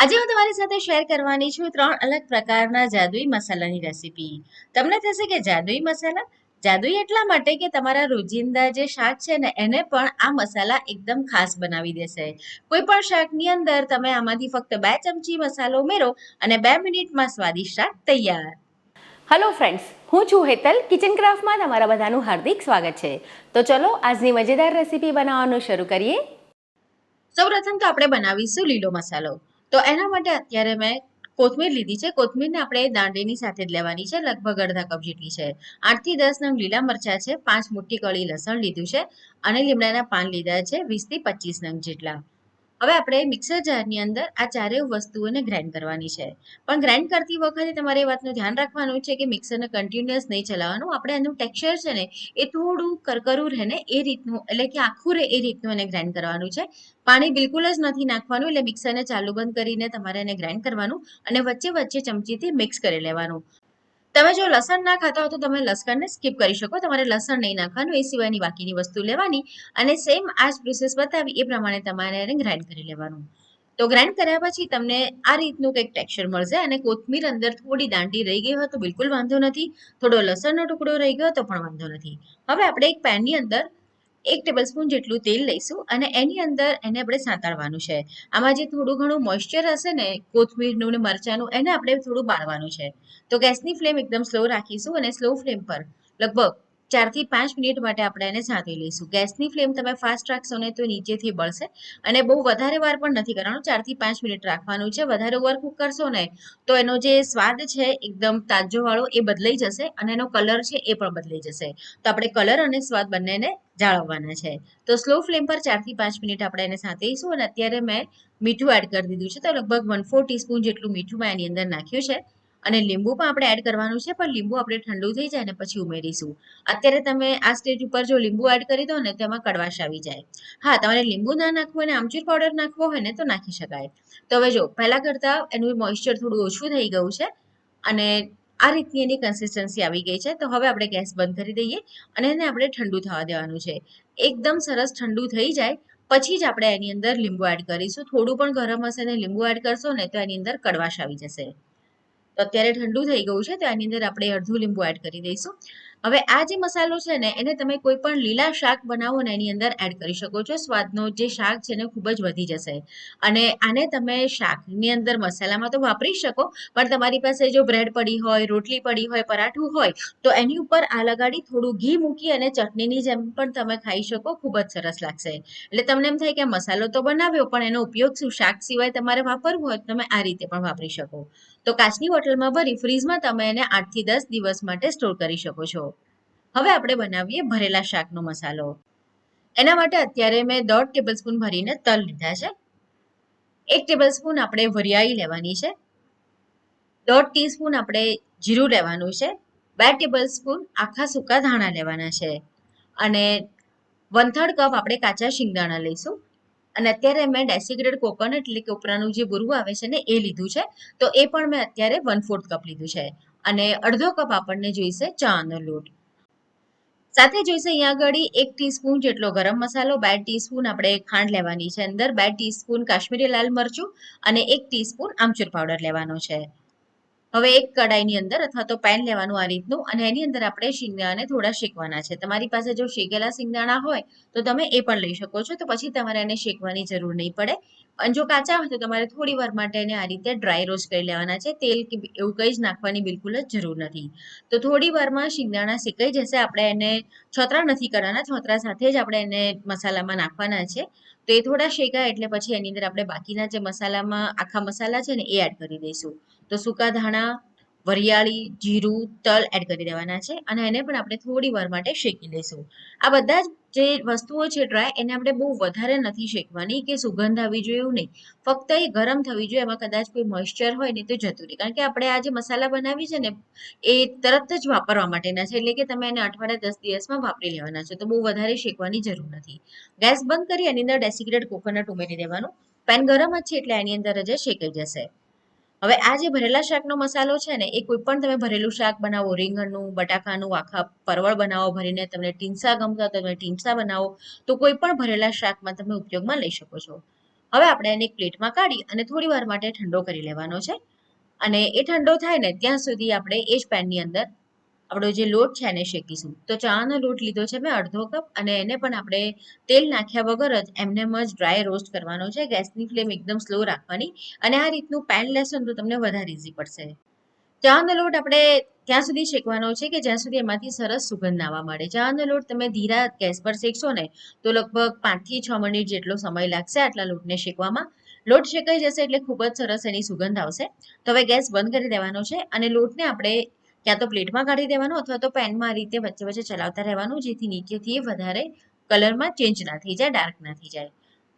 આજે હું તમારી સાથે શેર કરવાની છું ત્રણ અલગ પ્રકારના જાદુઈ મસાલાની રેસીપી તમને થશે કે જાદુઈ મસાલા જાદુઈ એટલા માટે કે તમારા રોજિંદા જે શાક છે ને એને પણ આ મસાલા એકદમ ખાસ બનાવી દેશે. કોઈ પણ શાકની અંદર તમે આમાંથી ફક્ત બે ચમચી મસાલો ઉમેરો અને બે મિનિટમાં સ્વાદિષ્ટ શાક તૈયાર. હલો ફ્રેન્ડ્સ હું છું હેતલ કિચન ક્રાફ્ટમાં તમારા બધાનું હાર્દિક સ્વાગત છે. તો ચલો આજની મજેદાર રેસીપી બનાવવાનું શરૂ કરીએ. સૌપ્રથમ તો આપણે બનાવીશું લીલો મસાલો. તો એના માટે અત્યારે મેં કોથમીર લીધી છે. કોથમીરને આપણે દાંડીની સાથે જ લેવાની છે. લગભગ અડધા કપ જેટલી છે. આઠથી દસ નંગ લીલા મરચાં છે. પાંચ મોટી કળી લસણ લીધું છે. અને લીમડાના પાન લીધા છે વીસથી પચીસ નંગ જેટલા. હવે આપણે મિક્સર જારની અંદર આ ચારેય વસ્તુઓને ગ્રાઇન્ડ કરવાની છે. પણ ગ્રાઇન્ડ કરતી વખતે તમારે એ વાતનું ધ્યાન રાખવાનું છે કે મિક્સરને કન્ટિન્યુઅસ નહીં ચલાવવાનું. આપણે એનું ટેક્સચર છે ને, એ થોડું કરકરું રહે ને એ રીતનું, એટલે કે આખું રહે એ રીતનું એને ગ્રાઇન્ડ કરવાનું છે. પાણી બિલકુલ જ નથી નાખવાનું, એટલે મિક્સરને ચાલુ બંધ કરીને તમારે એને ગ્રાઇન્ડ કરવાનું અને વચ્ચે વચ્ચે ચમચીથી મિક્સ કરી લેવાનું. તમે જો લસણ ના ખાતા હો તો તમે લસણને સ્કીપ કરી શકો. તમારે લસણ નહીં નાખવાનું, એ સિવાયની બાકીની વસ્તુ લેવાની અને સેમ આ પ્રોસેસ બતાવી, એ પ્રમાણે તમારે એને ગ્રાઇન્ડ કરી લેવાનું. તો ગ્રાઇન્ડ કર્યા પછી તમને આ રીતનું કંઈક ટેક્સચર મળશે અને કોથમીર અંદર થોડી દાંડી રહી ગઈ હોય તો બિલકુલ વાંધો નથી. થોડો લસણનો ટુકડો રહી ગયો તો પણ વાંધો નથી. હવે આપણે એક પેનની અંદર એક ટેબલ સ્પૂન જેટલું તેલ લઈશું અને એની અંદર એને આપણે સાંતળવાનું છે. આમાં જે થોડું ઘણું મોઇશ્ચર હશે ને, કોથમીરનું ને મરચાંનું, એને આપણે થોડું બાળવાનું છે. તો ગેસની ફ્લેમ એકદમ સ્લો રાખીશું અને સ્લો ફ્લેમ પર લગભગ ચારથી પાંચ મિનિટ માટે આપણે એને સાંતળી લઈશું. ગેસની ફ્લેમ તમે ફાસ્ટ રાખશો ને તો નીચેથી બળશે અને બહુ વધારે વાર પણ નથી કરવાનું. ચારથી પાંચ મિનિટ રાખવાનું છે. વધારે વાર કુક કરશો ને તો એનો જે સ્વાદ છે, એકદમ તાજો વાળો એ બદલાઈ જશે અને એનો કલર છે, એ પણ બદલાઈ જશે. તો આપણે કલર અને સ્વાદ બંનેને જાળવવાના છે. તો સ્લો ફ્લેમ પર ચારથી પાંચ મિનિટ આપણે એને સાંતળીશું અને અત્યારે મેં મીઠું એડ કરી દીધું છે. તો લગભગ વન ફોર ટીસ્પૂન જેટલું મીઠું મેં એની અંદર નાખ્યું છે. અને લીંબુ પણ આપણે એડ કરવાનું છે, પણ લીંબુ આપણે ઠંડુ થઈ જાય ને પછી ઉમેરીશું. અત્યારે તમે આ સ્ટેજ ઉપર જો લીંબુ એડ કરી દો ને, તેમાં કડવાશ આવી જાય. હા, તમારે લીંબુ ના નાખવું અને આમચૂર પાવડર નાખવો હોય ને તો નાખી શકાય. તો હવે જો, પહેલાં કરતાં એનું મોઇશ્ચર થોડું ઓછું થઈ ગયું છે અને આ રીતની એની કન્સિસ્ટન્સી આવી ગઈ છે. તો હવે આપણે ગેસ બંધ કરી દઈએ અને એને આપણે ઠંડુ થવા દેવાનું છે. એકદમ સરસ ઠંડુ થઈ જાય, પછી જ આપણે એની અંદર લીંબુ એડ કરીશું. થોડું પણ ગરમ હશે ને લીંબુ એડ કરશો ને તો એની અંદર કડવાશ આવી જશે. તો અત્યારે ઠંડુ થઈ ગયું છે, તો આની અંદર આપણે અડધું લીંબુ એડ કરી દઈશું. હવે આ જે મસાલો છે ને, એને તમે કોઈ પણ લીલા શાક બનાવો ને એની અંદર એડ કરી શકો છો. સ્વાદનો જે શાક છે ને, ખૂબ જ વધી જશે. અને આને તમે શાકની અંદર મસાલામાં તો વાપરી શકો, પણ તમારી પાસે જો બ્રેડ પડી હોય, રોટલી પડી હોય, પરાઠું હોય, તો એની ઉપર આ લગાડી થોડું ઘી મૂકી અને ચટણીની જેમ પણ તમે ખાઈ શકો, ખૂબ જ સરસ લાગશે. એટલે તમને એમ થાય કે મસાલો તો બનાવ્યો, પણ એનો ઉપયોગ શું શાક સિવાય તમારે વાપરવું હોય તમે આ રીતે પણ વાપરી શકો. તો કાચની બોટલમાં ભરી ફ્રીજમાં તમે એને આઠથી દસ દિવસ માટે સ્ટોર કરી શકો છો. હવે આપણે બનાવીએ ભરેલા શાકનો મસાલો. એના માટે અત્યારે મેં દોઢ ટેબલ સ્પૂન ભરીને તલ લીધા છે. એક ટેબલ સ્પૂન આપણે વરિયાળી લેવાની છે. દોઢ ટીસ્પૂન આપણે જીરું લેવાનું છે. બે ટેબલ સ્પૂન આખા સૂકા ધાણા લેવાના છે. અને વન થર્ડ કપ આપણે કાચા શિંગદાણા લઈશું. અને અત્યારે મેં ડેસિગ્રેડ કોકોનટ એટલે કે ઉપરાનું જે બુરવું આવે છે ને એ લીધું છે. તો એ પણ મેં અત્યારે વન ફોર્થ કપ લીધું છે. અને અડધો કપ આપણને જોઈશે ચાનો લોટ. સાથે જોઈશે અહીંયા આગળ એક ટીસ્પૂન જેટલો ગરમ મસાલો, બે ટીસ્પૂન આપણે ખાંડ લેવાની છે અંદર, બે ટીસ્પૂન કાશ્મીરી લાલ મરચું અને એક ટીસ્પૂન આમચૂર પાવડર લેવાનો છે. હવે એક કડાઈની અંદર અથવા તો પેન લેવાનું આ રીતનું અને એની અંદર આપણે શિંગદાણાને થોડા શેકવાના છે. તમારી પાસે જો શેકેલા શિંગદાણા હોય તો તમે એ પણ લઈ શકો છો. તો પછી તમારે એને શેકવાની જરૂર નહીં પડે. અને જો કાચા હોય તો તમારે થોડી વાર માટે એને આ રીતે ડ્રાય રોસ્ટ કરી લેવાના છે. તેલ કે એવું કંઈ જ નાખવાની બિલકુલ જ જરૂર નથી. તો થોડી વારમાં શિંગદાણા શેકાઈ જશે. આપણે એને છોતરા નથી કરવાના. છોતરા સાથે જ આપણે એને મસાલામાં નાખવાના છે. તો એ થોડા શેકાય એટલે પછી એની અંદર આપણે બાકીના જે મસાલામાં આખા મસાલા છે ને એ એડ કરી દઈશું. તો સૂકા ધાણા વરિયાળી, જીરું, તલ એડ કરી દેવાના છે અને એને પણ આપણે થોડી વાર માટે શેકી લઈશું. આ બધા જ વસ્તુઓ છે ડ્રાય એને આપણે બહુ વધારે નથી શેકવાની કે સુગંધ આવી જોઈએ એવું નહીં. ફક્ત એ ગરમ થવી જોઈએ, એમાં કદાચ કોઈ મોઇશ્ચર હોય ને તો જતું રહે કારણ કે આપણે આ જે મસાલા બનાવી છે ને, એ તરત જ વાપરવા માટેના છે. એટલે કે તમે એને અઠવાડિયા દસ દિવસમાં વાપરી લેવાના છે. તો બહુ વધારે શેકવાની જરૂર નથી. ગેસ બંધ કરી એની અંદર ડેસિગ્રેટ કોકોનટ ઉમેરી દેવાનું. પેન ગરમ જ છે એટલે એની અંદર જ શેકાઈ જશે. હવે આ જે ભરેલા શાકનો મસાલો છે ને, એ કોઈ પણ તમે ભરેલું શાક બનાવો, રીંગણનું, બટાકાનું, આખા પરવળ બનાવો ભરીને તમને ટીંસા ગમતા તમે ટીંસા બનાવો, તો કોઈ પણ ભરેલા શાકમાં તમે ઉપયોગમાં લઈ શકો છો. હવે આપણે એને એક પ્લેટમાં કાઢી અને થોડી વાર માટે ઠંડો કરી લેવાનો છે. અને એ ઠંડો થાય ને, ત્યાં સુધી આપણે એ જ પેનની અંદર આપણો જે લોટ છે એને શેકીશું. તો ચાનો લોટ લીધો છે મેં અડધો કપ અને એને પણ આપણે તેલ નાખ્યા વગર જ એમનેમ જ ડ્રાય રોસ્ટ કરવાનો છે. ગેસની ફ્લેમ એકદમ સ્લો રાખવાની અને આ રીતનું પેન લેશો તો તમને વધારે ઇઝી પડશે. ચાનો લોટ આપણે ત્યાં સુધી શેકવાનો છે કે જ્યાં સુધી એમાંથી સરસ સુગંધ આવવા મળે. ચાનો લોટ તમે ધીરા ગેસ પર શેકશો ને તો લગભગ પાંચથી છ મિનિટ જેટલો સમય લાગશે આટલા લોટને શેકવામાં. લોટ શેકાઈ જશે એટલે ખૂબ જ સરસ એની સુગંધ આવશે. તો હવે ગેસ બંધ કરી દેવાનો છે અને લોટને આપણે ક્યાં તો પ્લેટમાં કાઢી દેવાનો અથવા તો પેનમાં રીતે વચ્ચે વચ્ચે ચલાવતા રહેવાનું, જેથી નીચેથી વધારે કલરમાં ચેન્જ ના થઈ જાય ડાર્ક ના થઈ જાય.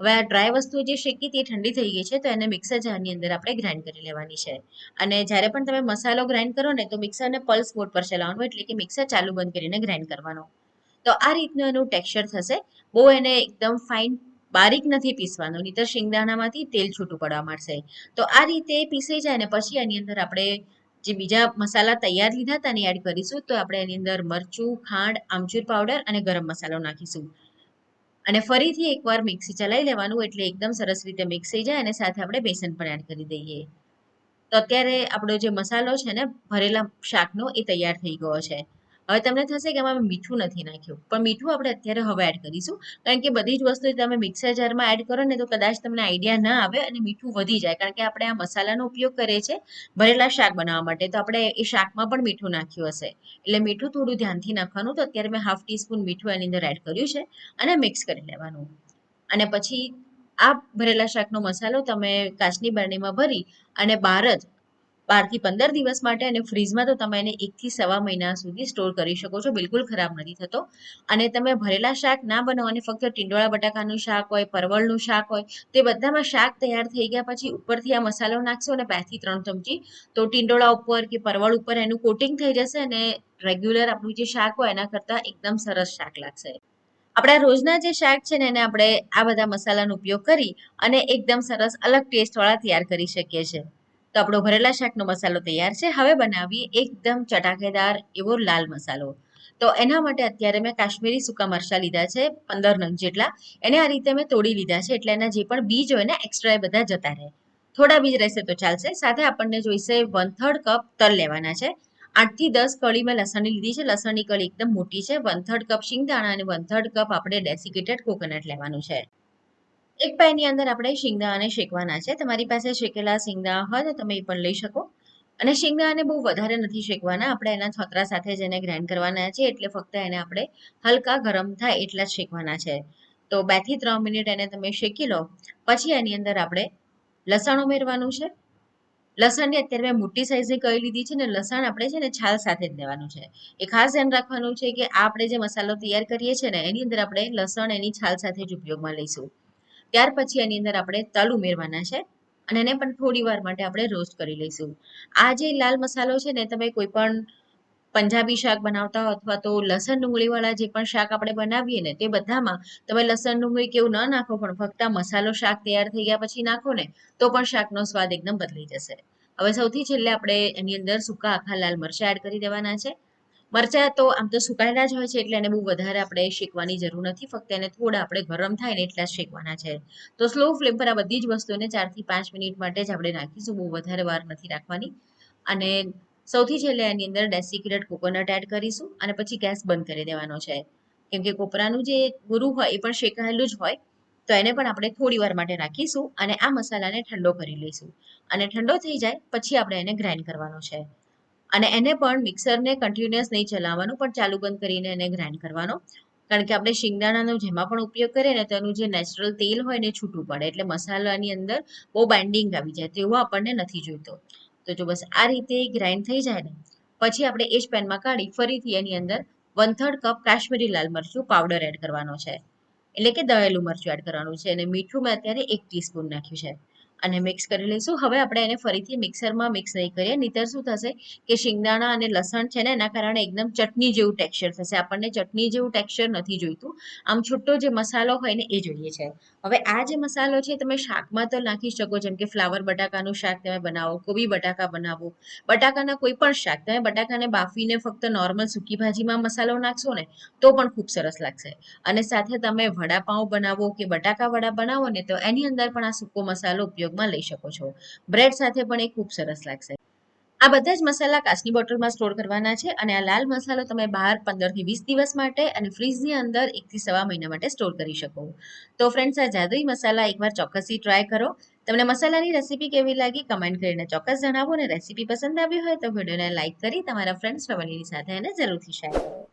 હવે આ ડ્રાય વસ્તુ જે શેકી તે ઠંડી થઈ ગઈ છે, તો એને મિક્સર જારની અંદર આપણે ગ્રાઇન્ડ કરી લેવાની છે. અને જ્યારે પણ તમે મસાલો ગ્રાઇન્ડ કરો ને, તો મિક્સરને પલ્સ મોડ પર ચલાવવાનું, એટલે કે મિક્સર ચાલુ બંધ કરીને ગ્રાઇન્ડ કરવાનો. તો આ રીતનું એનું ટેક્સચર થશે. બહુ એને એકદમ ફાઇન બારીક નથી પીસવાનું, નહીતર શિંગદાણામાંથી તેલ છૂટું પડવા માંડશે. તો આ રીતે પીસાઈ જાય ને, પછી એની અંદર આપણે જે બીજા મસાલા તૈયાર લીધા હતા ને એડ કરીશું. તો આપણે એની અંદર મરચું, ખાંડ, આમચૂર પાવડર અને ગરમ મસાલો નાખીશું. અને ફરીથી એકવાર મિક્સી ચલાવી લેવાનું એટલે એકદમ સરસ રીતે મિક્સ થઈ જાય અને સાથે આપણે બેસન પણ એડ કરી દઈએ. તો અત્યારે આપણો જે મસાલો છે ને, ભરેલા શાકનો એ તૈયાર થઈ ગયો છે. હવે તમને થશે કે અમે મીઠું નથી નાખ્યું. પણ મીઠું આપણે અત્યારે હવે એડ કરીશું. કારણ કે બધી જ વસ્તુ તમે મિક્સર જારમાં એડ કરો ને તો કદાચ તમને આઈડિયા ના આવે અને મીઠું વધી જાય. કારણ કે આપણે આ મસાલાનો ઉપયોગ કરીએ છીએ ભરેલા શાક બનાવવા માટે. તો આપણે એ શાકમાં પણ મીઠું નાખ્યું હશે. એટલે મીઠું થોડું ધ્યાનથી નાખવાનું. તો અત્યારે મેં હાફ ટીસ્પૂન મીઠું એની અંદર એડ કર્યું છે અને મિક્સ કરી લેવાનું. અને પછી આ ભરેલા શાકનો મસાલો તમે કાચની બરણીમાં ભરી અને બહાર જ બારથી પંદર દિવસ માટે અને ફ્રીજમાં તો તમે એને એકથી સવા મહિના સુધી સ્ટોર કરી શકો છો. બિલકુલ ખરાબ નથી થતો. અને તમે ભરેલા શાક ના બનાવો અને ફક્ત ટીંડોળા બટાકાનું શાક હોય, પરવળનું શાક હોય, તે બધામાં શાક તૈયાર થઈ ગયા પછી ઉપરથી આ મસાલો નાખશો અને બેથી ત્રણ ચમચી તો ટીંડોળા ઉપર કે પરવળ ઉપર એનું કોટિંગ થઈ જશે અને રેગ્યુલર આપણું જે શાક હોય એના કરતાં એકદમ સરસ શાક લાગશે. આપણા રોજના જે શાક છે ને એને આપણે આ બધા મસાલાનો ઉપયોગ કરી અને એકદમ સરસ અલગ ટેસ્ટવાળા તૈયાર કરી શકીએ છીએ. તો આપણો ભરેલા શાકનો મસાલો તૈયાર છે. હવે બનાવીએ એકદમ ચટાકેદાર એવો લાલ મસાલો. તો એના માટે અત્યારે મેં કાશ્મીરી સૂકા મરચાં લીધા છે, પંદર નંગ જેટલા. એને આ રીતે મેં તોડી લીધા છે એટલે એના જે પણ બીજ હોય ને એક્સ્ટ્રા એ બધા જતા રહે. થોડા બીજ રહેશે તો ચાલશે. સાથે આપણને જોઈશે વન થર્ડ કપ તલ લેવાના છે. આઠથી દસ કળી મેં લસણની લીધી છે. લસણની કળી એકદમ મોટી છે. વન થર્ડ કપ શિંગદાણા અને વન થર્ડ કપ આપણે ડેસિકેટેડ કોકોનટ લેવાનું છે. એક પેનની અંદર આપણે શિંગદાણાને શેકવાના છે. તમારી પાસે શેકેલા શિંગદાણા હોય તો તમે એ પણ લઈ શકો. અને શિંગદાણાને બહુ વધારે નથી શેકવાના. આપણે એના છોતરા સાથે જ એને ગ્રાઇન્ડ કરવાના છે એટલે ફક્ત એને આપણે હલકા ગરમ થાય એટલા જ શેકવાના છે. તો બેથી ત્રણ મિનિટ એને તમે શેકી લો. પછી એની અંદર આપણે લસણ ઉમેરવાનું છે. લસણની અત્યારે મેં મોટી સાઇઝની કરી લીધી છે ને લસણ આપણે છે ને છાલ સાથે જ લેવાનું છે. એ ખાસ ધ્યાન રાખવાનું છે કે આપણે જે મસાલો તૈયાર કરીએ છીએ ને એની અંદર આપણે લસણ એની છાલ સાથે જ ઉપયોગમાં લઈશું. ત્યાર પછી એની અંદર આપણે તલ ઉમેરવાના છે અને એને પણ થોડી વાર માટે આપણે રોસ્ટ કરી લઈશું. આ જે લાલ મસાલો છે ને, તમે કોઈ પણ પંજાબી શાક બનાવતા હો અથવા તો લસણ ડુંગળીવાળા જે પણ શાક આપણે બનાવીએ ને, તે બધામાં તમે લસણ ડુંગળી કેવું ન નાખો, પણ ફક્ત મસાલો શાક તૈયાર થઈ ગયા પછી નાખો ને, તો પણ શાકનો સ્વાદ એકદમ બદલી જશે. હવે સૌથી છેલ્લે આપણે એની અંદર સૂકા આખા લાલ મરચાં એડ કરી દેવાના છે. મરચાં તો આમ તો સુકાયેલા જ હોય છે, એટલે એને બહુ વધારે આપણે શેકવાની જરૂર નથી. ફક્ત એને થોડા આપણે ગરમ થાય ને એટલા જ શેકવાના છે. તો સ્લો ફ્લેમ પર આ બધી જ વસ્તુને ચારથી પાંચ મિનિટ માટે જ આપણે નાખીશું, બહુ વધારે વાર નથી રાખવાની. અને સૌથી છેલ્લે એની અંદર ડેસિક્રેટ કોકોનટ એડ કરીશું અને પછી ગેસ બંધ કરી દેવાનો છે. કેમ કે કોપરાનું જે ગુરુ હોય એ પણ શેકાયેલું જ હોય, તો એને પણ આપણે થોડી વાર માટે રાખીશું અને આ મસાલાને ઠંડો કરી લઈશું. અને ઠંડો થઈ જાય, પછી આપણે એને ગ્રાઇન્ડ કરવાનો છે. અને એને પણ મિક્સરને કન્ટિન્યુઅસ નહીં ચલાવવાનું, પણ ચાલુ બંધ કરીને એને ગ્રાઇન્ડ કરવાનો. કારણ કે આપણે શિંગદાણાનો જેમાં પણ ઉપયોગ કરીએ ને તેનું જે નેચરલ તેલ હોય ને છૂટું પડે. એટલે મસાલાની અંદર બહુ બાઇન્ડિંગ આવી જાય, તેવો આપણને નથી જોઈતો. તો જો બસ આ રીતે ગ્રાઇન્ડ થઈ જાય ને, પછી આપણે એ જ પેનમાં કાઢી ફરીથી એની અંદર વન થર્ડ કપ કાશ્મીરી લાલ મરચું પાવડર એડ કરવાનો છે. એટલે કે દળેલું મરચું એડ કરવાનું છે અને મીઠું મેં અત્યારે એક ટીસ્પૂન નાખ્યું છે. અને મિક્સ કરી લઈશું. હવે આપણે એને ફરીથી મિક્સરમાં મિક્સ નહીં કરીએ. નહીતર શું થશે કે શિંગદાણા અને લસણ છે ને, એના કારણે એકદમ ચટણી જેવું ટેક્સચર થશે. આપણને ચટણી જેવું ટેક્સચર નથી જોઈતું. આમ છૂટો જે મસાલો હોય ને, એ જોઈએ છે. હવે આ જે મસાલો છે, તમે શાકમાં તો નાખી શકો, જેમ કે ફ્લાવર બટાકાનું શાક તમે બનાવો, કોબી બટાકા બનાવો. બટાકાના કોઈ પણ શાક, તમે બટાકાને બાફીને ફક્ત નોર્મલ સૂકી ભાજીમાં મસાલો નાખશો ને, તો પણ ખૂબ સરસ લાગશે. અને સાથે તમે વડાપાઉં બનાવો કે બટાકા વડા બનાવો ને, તો એની અંદર પણ આ સૂકો મસાલો ઉપયોગમાં લઈ શકો છો. બ્રેડ સાથે પણ એ ખૂબ સરસ લાગશે. આ બધા જ મસાલા કાચની બોટલમાં સ્ટોર કરવાના છે અને આ લાલ મસાલો તમે બહાર પંદરથી વીસ દિવસ માટે અને ફ્રીજની અંદર એકથી સવા મહિના માટે સ્ટોર કરી શકો. તો ફ્રેન્ડ્સ આ જાદુઈ મસાલા એકવાર ચોક્કસથી ટ્રાય કરો. તમને મસાલાની રેસીપી કેવી લાગી કમેન્ટ કરીને ચોક્કસ જણાવો અને રેસીપી પસંદ આવી હોય તો વિડીયોને લાઇક કરી તમારા ફ્રેન્ડ્સ ફેમિલીની સાથે એને જરૂરથી શેર કરો.